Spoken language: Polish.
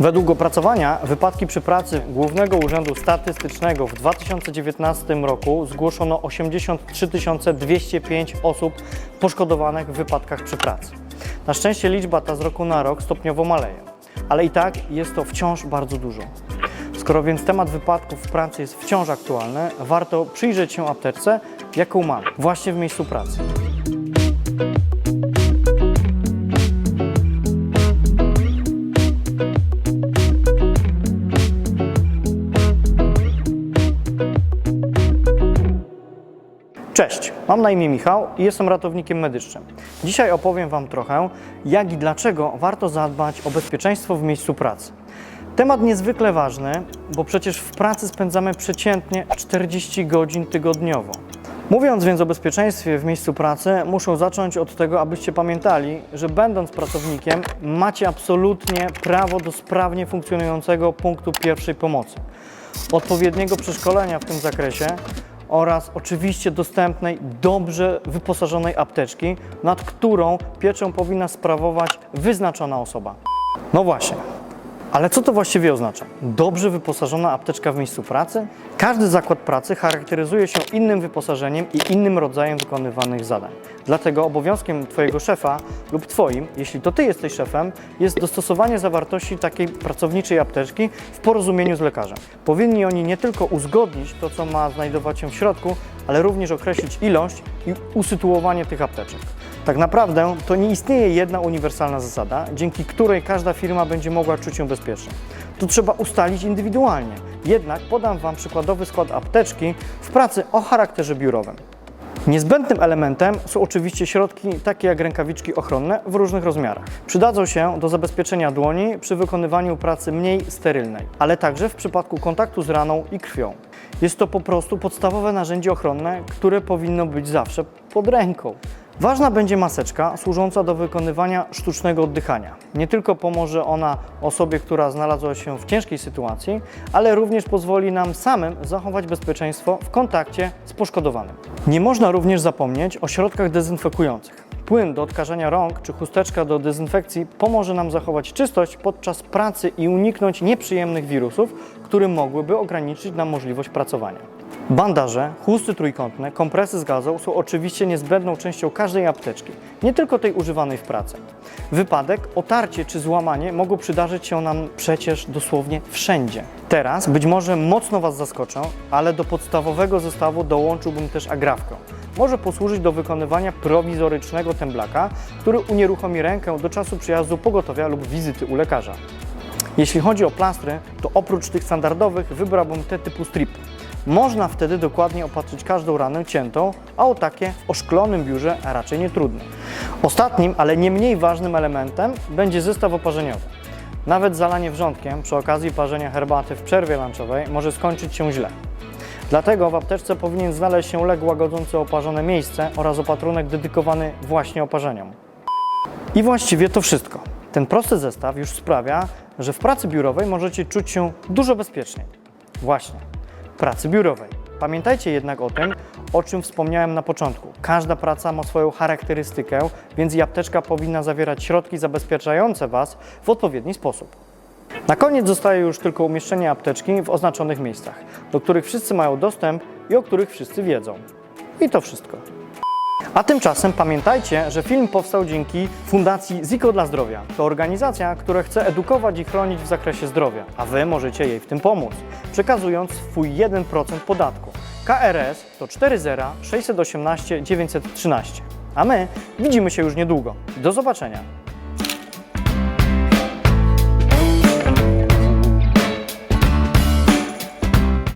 Według opracowania wypadki przy pracy Głównego Urzędu Statystycznego w 2019 roku zgłoszono 83 205 osób poszkodowanych w wypadkach przy pracy. Na szczęście liczba ta z roku na rok stopniowo maleje, ale i tak jest to wciąż bardzo dużo. Skoro więc temat wypadków w pracy jest wciąż aktualny, warto przyjrzeć się apteczce, jaką mamy właśnie w miejscu pracy. Cześć, mam na imię Michał i jestem ratownikiem medycznym. Dzisiaj opowiem Wam trochę, jak i dlaczego warto zadbać o bezpieczeństwo w miejscu pracy. Temat niezwykle ważny, bo przecież w pracy spędzamy przeciętnie 40 godzin tygodniowo. Mówiąc więc o bezpieczeństwie w miejscu pracy, muszę zacząć od tego, abyście pamiętali, że będąc pracownikiem, macie absolutnie prawo do sprawnie funkcjonującego punktu pierwszej pomocy, odpowiedniego przeszkolenia w tym zakresie oraz oczywiście dostępnej, dobrze wyposażonej apteczki, nad którą pieczę powinna sprawować wyznaczona osoba. No właśnie. Ale co to właściwie oznacza? Dobrze wyposażona apteczka w miejscu pracy? Każdy zakład pracy charakteryzuje się innym wyposażeniem i innym rodzajem wykonywanych zadań. Dlatego obowiązkiem Twojego szefa lub Twoim, jeśli to Ty jesteś szefem, jest dostosowanie zawartości takiej pracowniczej apteczki w porozumieniu z lekarzem. Powinni oni nie tylko uzgodnić to, co ma znajdować się w środku, ale również określić ilość i usytuowanie tych apteczek. Tak naprawdę to nie istnieje jedna uniwersalna zasada, dzięki której każda firma będzie mogła czuć się bezpiecznie. To trzeba ustalić indywidualnie. Jednak podam Wam przykładowy skład apteczki w pracy o charakterze biurowym. Niezbędnym elementem są oczywiście środki takie jak rękawiczki ochronne w różnych rozmiarach. Przydadzą się do zabezpieczenia dłoni przy wykonywaniu pracy mniej sterylnej, ale także w przypadku kontaktu z raną i krwią. Jest to po prostu podstawowe narzędzie ochronne, które powinno być zawsze pod ręką. Ważna będzie maseczka służąca do wykonywania sztucznego oddychania. Nie tylko pomoże ona osobie, która znalazła się w ciężkiej sytuacji, ale również pozwoli nam samym zachować bezpieczeństwo w kontakcie z poszkodowanym. Nie można również zapomnieć o środkach dezynfekujących. Płyn do odkażania rąk czy chusteczka do dezynfekcji pomoże nam zachować czystość podczas pracy i uniknąć nieprzyjemnych wirusów, które mogłyby ograniczyć nam możliwość pracowania. Bandaże, chusty trójkątne, kompresy z gazą są oczywiście niezbędną częścią każdej apteczki, nie tylko tej używanej w pracy. Wypadek, otarcie czy złamanie mogą przydarzyć się nam przecież dosłownie wszędzie. Teraz być może mocno Was zaskoczę, ale do podstawowego zestawu dołączyłbym też agrafkę. Może posłużyć do wykonywania prowizorycznego temblaka, który unieruchomi rękę do czasu przyjazdu pogotowia lub wizyty u lekarza. Jeśli chodzi o plastry, to oprócz tych standardowych wybrałbym te typu strip. Można wtedy dokładnie opatrzyć każdą ranę ciętą, a o takie w oszklonym biurze raczej nie trudno. Ostatnim, ale nie mniej ważnym elementem będzie zestaw oparzeniowy. Nawet zalanie wrzątkiem przy okazji parzenia herbaty w przerwie lunchowej może skończyć się źle. Dlatego w apteczce powinien znaleźć się lek łagodzący oparzone miejsce oraz opatrunek dedykowany właśnie oparzeniom. I właściwie to wszystko. Ten prosty zestaw już sprawia, że w pracy biurowej możecie czuć się dużo bezpieczniej. Właśnie, pracy biurowej. Pamiętajcie jednak o tym, o czym wspomniałem na początku. Każda praca ma swoją charakterystykę, więc i apteczka powinna zawierać środki zabezpieczające Was w odpowiedni sposób. Na koniec zostaje już tylko umieszczenie apteczki w oznaczonych miejscach, do których wszyscy mają dostęp i o których wszyscy wiedzą. I to wszystko. A tymczasem pamiętajcie, że film powstał dzięki Fundacji Ziko dla Zdrowia. To organizacja, która chce edukować i chronić w zakresie zdrowia, a Wy możecie jej w tym pomóc, przekazując swój 1% podatku. KRS to 40 618 913. A my widzimy się już niedługo. Do zobaczenia.